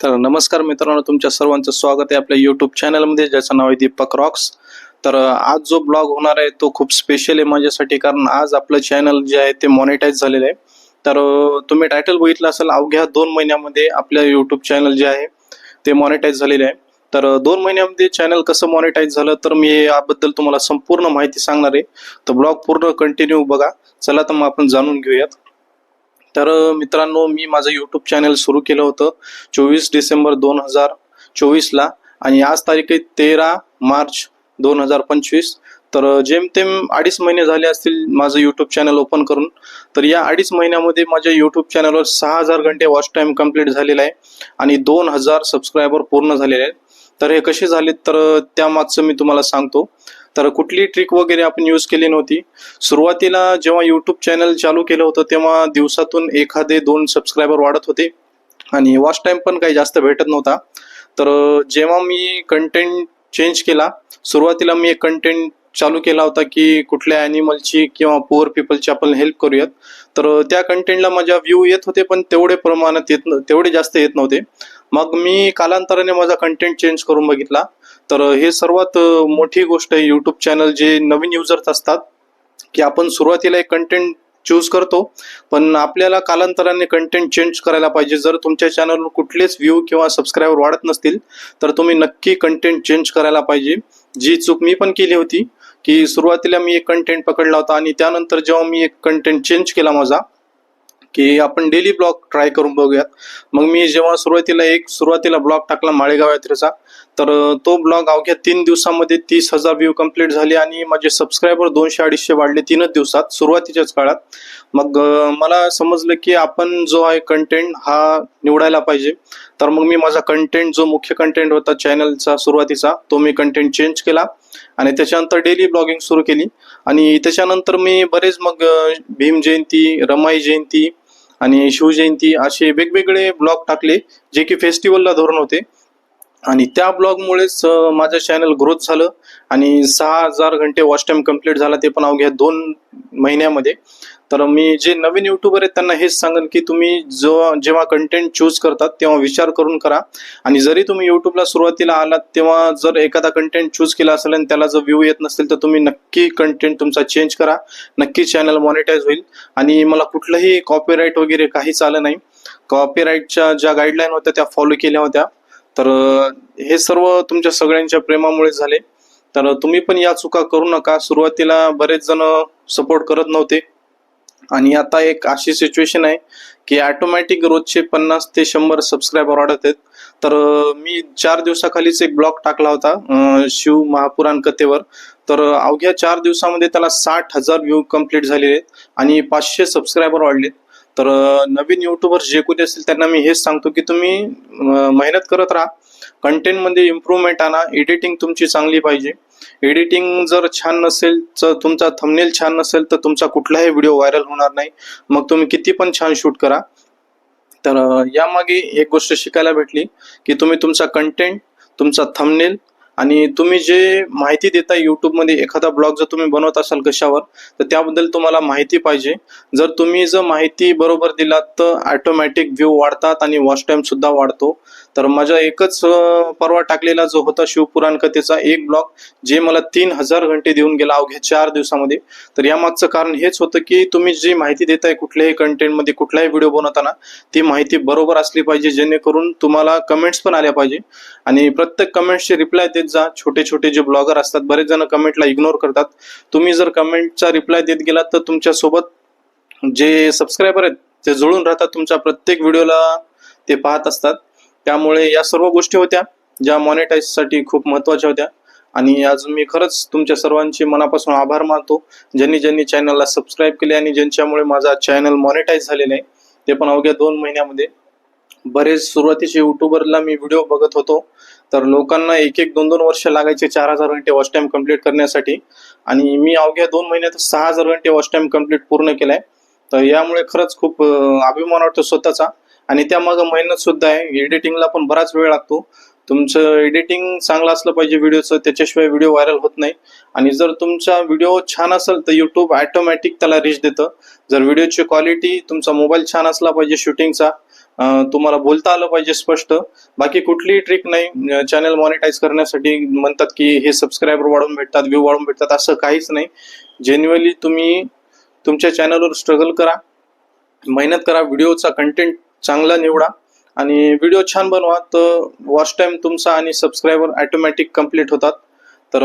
तर नमस्कार मित्रांनो तुमच्या सर्वांचं स्वागत आहे आपल्या युट्यूब चॅनलमध्ये ज्याचं नाव आहे दीपक रॉक्स तर आज जो ब्लॉग होणार आहे तो खूप स्पेशल आहे माझ्यासाठी कारण आज आपलं चॅनल जे आहे ते मॉनिटाईज झालेलं आहे. तर तुम्ही टायटल बघितलं असेल अवघ्या दोन महिन्यामध्ये आपल्या युट्यूब चॅनल जे आहे ते मॉनिटाईज झालेले आहे. तर दोन महिन्यामध्ये चॅनल कसं मॉनिटाईज झालं तर मी याबद्दल तुम्हाला संपूर्ण माहिती सांगणार आहे. तर ब्लॉग पूर्ण कंटिन्यू बघा. चला तर मग आपण जाणून घेऊयात. तर मित्रांनो मी माझं यूट्यूब चॅनल सुरू केलं होतं चोवीस डिसेंबर दोन हजार चोवीसला आणि आज तारीख आहे तेरा मार्च दोन हजार पंचवीस. तर जेमतेम अडीच महिने झाले असतील माझं यूट्यूब चॅनल ओपन करून. तर या अडीच महिन्यामध्ये माझ्या यूट्यूब चॅनलवर सहा हजार घंटे वॉच टाइम कंप्लीट झालेला आहे आणि दोन हजार सबस्क्रायबर पूर्ण झालेले आहेत. तर हे कसे झाले तर त्या त्यामागचं मी तुम्हाला सांगतो. तर कुठली ट्रिक वगैरे आपण यूज केली नव्हती. सुरुवातीला जेव्हा यूट्यूब चॅनल चालू केलं होतं तेव्हा दिवसातून एखादे दोन सबस्क्रायबर वाढत होते. आणि वॉच टाइम पण काही जास्त भेटत नव्हता. तर जेव्हा मी कंटेंट चेंज केला सुरुवातीला मी एक कंटेंट चालू केला होता की कुठल्या ॲनिमलची किंवा पुअर पीपलची आपण हेल्प करूयात. तर त्या कंटेंटला माझ्या व्ह्यू येत होते पण तेवढे प्रमाणात येत तेवढे जास्त येत नव्हते. मग मी कालांतराने माझा कंटेंट चेंज करून बघितला. तर हे सर्वात मोठी गोष्ट आहे यूट्यूब चॅनल जे नवीन युजर्स असतात की आपण सुरुवातीला एक कंटेंट चूज करतो पण आपल्याला कालांतराने कंटेंट चेंज करायला पाहिजे. जर तुमच्या चॅनलवर कुठलेच व्ह्यू किंवा सबस्क्रायबर वाढत नसतील तर तुम्ही नक्की कंटेंट चेंज करायला पाहिजे. जी चूक मी पण केली होती की सुरुवातीला मी एक कंटेंट पकडला होता आणि त्यानंतर जेव्हा मी एक कंटेंट चेंज केला माझा की आपण डेली ब्लॉग ट्राय करून बघूयात. मग मी जेव्हा सुरुवातीला एक सुरुवातीला ब्लॉग टाकला माळेगाव यात्रेचा तर तो ब्लॉग अवघ्या तीन दिवसामध्ये तीस हजार व्ह्यू कंप्लीट झाले आणि माझे सबस्क्रायबर दोनशे अडीचशे वाढले तीनच दिवसात सुरुवातीच्याच काळात. मग मला समजलं की आपण जो आहे कंटेंट हा निवडायला पाहिजे. तर मग मी माझा कंटेंट जो मुख्य कंटेंट होता चॅनलचा सुरुवातीचा तो मी कंटेंट चेंज केला. आणि त्याच्यानंतर डेली ब्लॉगिंग सुरू केली. आणि त्याच्यानंतर मी बरेच मग भीम जयंती रमाई जयंती आणि शिवजयंती असे वेगवेगळे ब्लॉग टाकले जे की फेस्टिवलला धरून होते. आणि त्या ब्लॉगमुळेच माझं चॅनल ग्रोथ झालं. आणि सहा हजार घंटे वॉच टाइम कंप्लीट झाला ते पण अवघ्या दोन महिन्यामध्ये. तर मी जे नवीन युट्यूबर आहेत त्यांना हेच सांगेन की तुम्ही जो जेव्हा कंटेंट चूज करतात तेव्हा विचार करून करा. आणि जरी तुम्ही युट्यूबला सुरुवातीला आलात तेव्हा जर एखादा कंटेंट चूज केला असेल आणि त्याला जर व्ह्यू येत नसेल तर तुम्ही नक्की कंटेंट तुमचा चेंज करा. नक्की चॅनल मॉनिटाईज होईल. आणि मला कुठलंही कॉपीराईट वगैरे काहीच आलं नाही. कॉपीराईटच्या ज्या गाईडलाईन होत्या त्या फॉलो केल्या होत्या. तर हे सर्व तुमच्या सगळ्यांच्या प्रेमामुळे झाले. तर तुम्ही पण या चुका करू नका. सुरुवातीला बरेच जण सपोर्ट करत नव्हते. आणि आता एक अशी सिच्युएशन आहे की ऑटोमॅटिक रोजचे पन्नास ते शंभर सबस्क्रायबर वाढत आहेत. तर मी चार दिवसाखालीच एक ब्लॉग टाकला होता शिव महापुराण कथेवर. तर अवघ्या चार दिवसामध्ये त्याला साठ हजार व्ह्यू कंप्लीट झालेले आहेत आणि पाचशे सबस्क्रायबर वाढलेत. तर नवीन युट्यूबर जे कोणी असतील त्यांना मी हेच सांगतो की तुम्ही मेहनत करत राहा. कंटेंटमध्ये इम्प्रूव्हमेंट आणा. एडिटिंग तुमची चांगली पाहिजे. एडिटिंग जर छान नसेल तर तुमचा थंबनेल छान नसेल तर तुमचा कुठलाही व्हिडिओ व्हायरल होणार नाही. मग तुम्ही किती पण छान शूट करा. तर यामागे एक गोष्ट शिकायला भेटली की तुम्ही तुमचा कंटेंट तुमचा थंबनेल आणि तुम्ही जे माहिती देताय यूट्यूबमध्ये एखादा ब्लॉग जर तुम्ही बनवत असाल कशावर तर त्याबद्दल तुम्हाला माहिती पाहिजे. जर तुम्ही जर माहिती बरोबर दिलात तर ऑटोमॅटिक व्ह्यू वाढतात आणि वॉच टाईम सुद्धा वाढतो. तर माझा एकच परवा टाकलेला जो होता शिवपुराण कथेचा एक ब्लॉग जे मला तीन हजार घंटे देऊन गेला अवघ्या चार दिवसामध्ये. तर यामागचं कारण हेच होतं की तुम्ही जी माहिती देताय कुठल्याही कंटेंटमध्ये कुठलाही व्हिडिओ बनवताना ती माहिती बरोबर असली पाहिजे जेणेकरून तुम्हाला कमेंट्स पण आल्या पाहिजे. आणि प्रत्येक कमेंट्सचे रिप्लाय देत जा छोटे छोटे जे ब्लॉगर असतात बरेच जण कमेंटला इग्नोर करतात. तुम्ही जर कमेंटचा रिप्लाय देत गेलात तर तुमच्यासोबत जे सबस्क्रायबर आहेत ते जुळून राहतात. तुमच्या प्रत्येक व्हिडिओला ते पाहत असतात. त्यामुळे या सर्व गोष्टी होत्या ज्या मॉनिटाईजसाठी खूप महत्त्वाच्या होत्या. आणि आज मी खरंच तुमच्या सर्वांचे मनापासून आभार मानतो. ज्यांनी ज्यांनी चॅनलला सबस्क्राईब केले आणि ज्यांच्यामुळे माझा चॅनल मॉनिटाईज झालेला आहे ते पण अवघ्या दोन महिन्यामध्ये बरेच सुरुवातीचे युट्यूबरला मी व्हिडिओ बघत होतो. तर लोकांना एक एक दोन दोन वर्ष लागायचे चार हजार घंटे वॉच टाइम कंप्लीट करण्यासाठी. आणि मी अवघ्या दोन महिन्यात सहा हजार घंटे वॉच टाइम कंप्लीट पूर्ण केलाय. तर यामुळे खरंच खूप अभिमान वाटतो स्वतःचा. आणि त्यामागं मेहनत सुद्धा आहे. एडिटिंगला पण बराच वेळ लागतो. तुमचं एडिटिंग चांगलं असलं पाहिजे व्हिडिओचं त्याच्याशिवाय व्हिडिओ व्हायरल होत नाही. आणि जर तुमचा व्हिडिओ छान असेल तर युट्यूब ॲटोमॅटिक त्याला रीच देतं. जर व्हिडिओची क्वालिटी तुमचा मोबाईल छान असला पाहिजे शूटिंगचा तुम्हाला बोलता आलं पाहिजे स्पष्ट. बाकी कुठलीही ट्रिक नाही. चॅनल मॉनिटाईज करण्यासाठी म्हणतात की हे सबस्क्रायबर वाढून भेटतात व्ह्यू वाढून भेटतात असं काहीच नाही. जेन्युअली तुम्ही तुमच्या चॅनलवर स्ट्रगल करा. मेहनत करा व्हिडिओचा कंटेंट चांगला निवडा. आणि व्हिडिओ छान बनवा. तर वॉच टाईम तुमचा आणि सबस्क्रायबर ऑटोमॅटिक कंप्लीट होतात. तर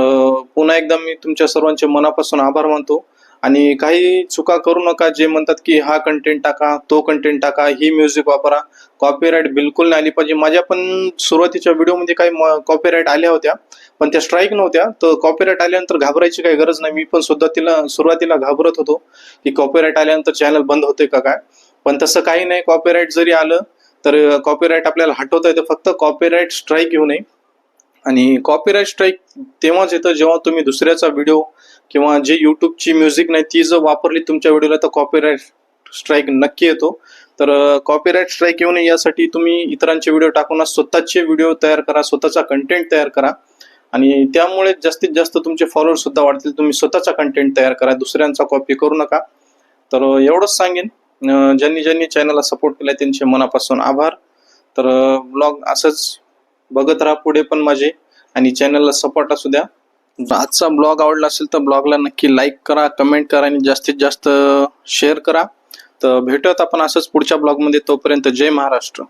पुन्हा एकदा मी तुमच्या सर्वांचे मनापासून आभार मानतो. आणि काही चुका करू नका जे म्हणतात की हा कंटेंट टाका तो कंटेंट टाका ही म्युझिक वापरा. कॉपीराईट बिलकुल नाही आली पाहिजे. माझ्या पण सुरुवातीच्या व्हिडिओमध्ये काही कॉपीराईट आल्या होत्या पण त्या स्ट्राईक नव्हत्या. तर कॉपीराईट आल्यानंतर घाबरायची काही गरज नाही. मी पण सुद्धा तिला सुरुवातीला घाबरत होतो की कॉपीराईट आल्यानंतर चॅनल बंद होते का काय? पण तसं काही नाही. कॉपीराईट जरी आलं तर कॉपीराईट आपल्याला हटवता येतं. फक्त कॉपीराईट स्ट्राईक येऊ नये. आणि कॉपीराईट स्ट्राईक तेव्हाच येतं जेव्हा तुम्ही दुसऱ्याचा व्हिडिओ किंवा जे युट्यूबची म्युझिक नाही ती जर वापरली तुमच्या व्हिडिओला तर कॉपीराईट स्ट्राईक नक्की येतो. तर कॉपीराईट स्ट्राईक येऊ नये यासाठी तुम्ही इतरांचे व्हिडिओ टाकून स्वतःचे व्हिडिओ तयार करा. स्वतःचा कंटेंट तयार करा. आणि त्यामुळे जास्तीत जास्त तुमचे फॉलोअर सुद्धा वाढतील. तुम्ही स्वतःचा कंटेंट तयार करा. दुसऱ्यांचा कॉपी करू नका. तर एवढंच सांगेन. ज्यांनी ज्यांनी चॅनलला सपोर्ट केला त्यांचे मनापासून आभार. तर ब्लॉग असंच बघत राहा पुढे पण माझे आणि चॅनलला सपोर्ट असू द्या. आजचा ब्लॉग आवडला असेल तर ब्लॉगला नक्की लाईक करा कमेंट करा आणि जास्तीत जास्त शेअर करा. तर भेटूयात आपण असंच पुढच्या ब्लॉगमध्ये तोपर्यंत जय महाराष्ट्र.